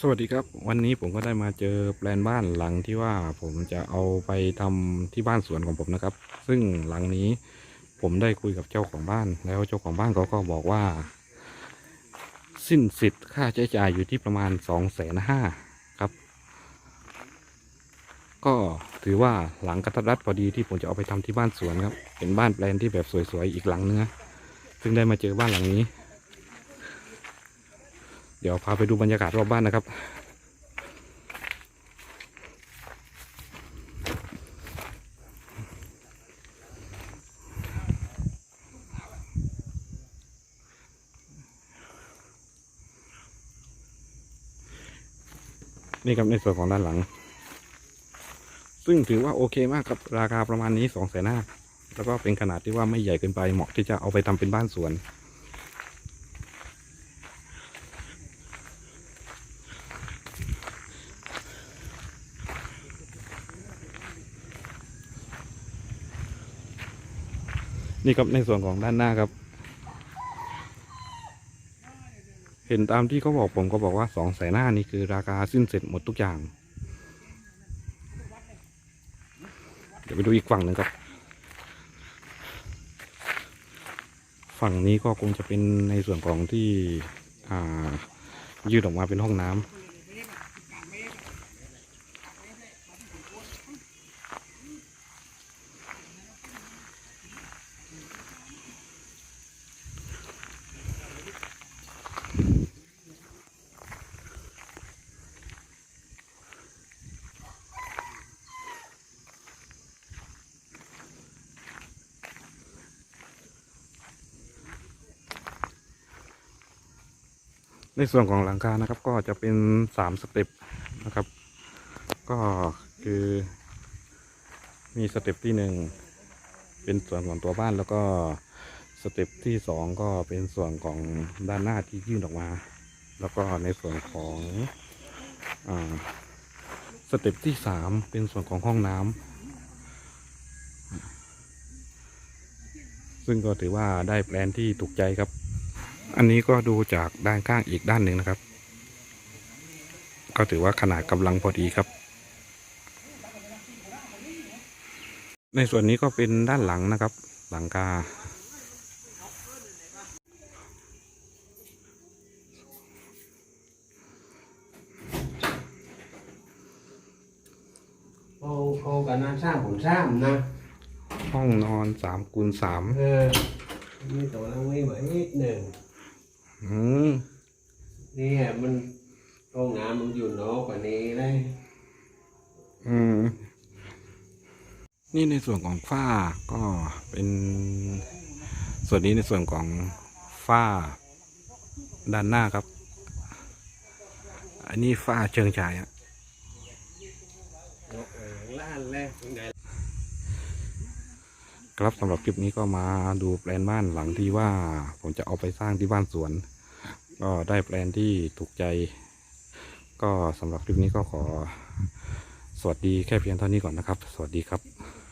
สวัสดีครับ วันนี้ผมก็ได้มาเจอแปลนบ้านหลังที่ว่าผมจะเอาไปทำที่บ้านสวนของผมนะครับ ซึ่งหลังนี้ผมได้คุยกับเจ้าของบ้าน แล้วเจ้าของบ้านเขาก็บอกว่า สิ้นสิทธิ์ค่าใช้จ่ายอยู่ที่ประมาณสองแสนห้าครับ ก็ถือว่าหลังกระทัดรัดพอดีที่ผมจะเอาไปทำที่บ้านสวนครับ เป็นบ้านแปลนที่แบบสวยๆอีกหลังนึงนะซึ่งได้มาเจอบ้านหลังนี้ ดี๋ยวพาไปดูบรรยากาศรอบบ้านนะครับ นี่ครับในส่วนของด้านหลัง ซึ่งถือว่าโอเคมากครับ ราคาประมาณนี้สองแสนห้าแล้วก็เป็นขนาดที่ว่าไม่ใหญ่เกินไปเหมาะที่จะเอาไปทำเป็นบ้านสวน นี่ครับในส่วนของด้านหน้าครับ เห็นตามที่เขาบอกผมก็บอกว่าสองแสนหน้านี่คือราคาสิ้นเสร็จหมดทุกอย่าง เดี๋ยวไปดูอีกฝั่งหนึ่งครับ ฝั่งนี้ก็คงจะเป็นในส่วนของที่ยืดออกมาเป็นห้องน้ำ ในส่วนของหลังคานะครับ ก็จะเป็นสามสเต็ปนะครับ ก็คือมีสเต็ปที่หนึ่งเป็นส่วนของตัวบ้านแล้วก็สเต็ปที่สองก็เป็นส่วนของด้านหน้าที่ยื่นออกมา แล้วก็ในส่วนของอสเต็ปที่สามเป็นส่วนของห้องน้ำซึ่งก็ถือว่าได้แปลนที่ถูกใจครับ อันนี้ก็ดูจากด้านข้างอีกด้านหนึ่งนะครับ ก็ถือว่าขนาดกำลังพอดีครับ ในส่วนนี้ก็เป็นด้านหลังนะครับ หลังคาเขาเขากันนะสร้างผมสร้างนะ ห้องนอนสามคูณสามเออมีตัวละวิมานิดหนึ่ง อืมเนี่ยมันห้องน้ำมันอยู่นอกกว่านี้เลยอืมนี่ในส่วนของฝ้าก็เป็นส่วนนี้ในส่วนของฝ้าด้านหน้าครับ อันนี้ฝ้าเชิงชายอะนกเออล้านเลยถึงไหนครับสำหรับคลิปนี้ก็มาดูแปลนบ้านหลังที่ว่าผมจะเอาไปสร้างที่บ้านสวน ก็ได้แปลนที่ถูกใจ ก็สำหรับคลิปนี้ก็ขอ สวัสดีแค่เพียงเท่านี้ก่อนนะครับ สวัสดีครับ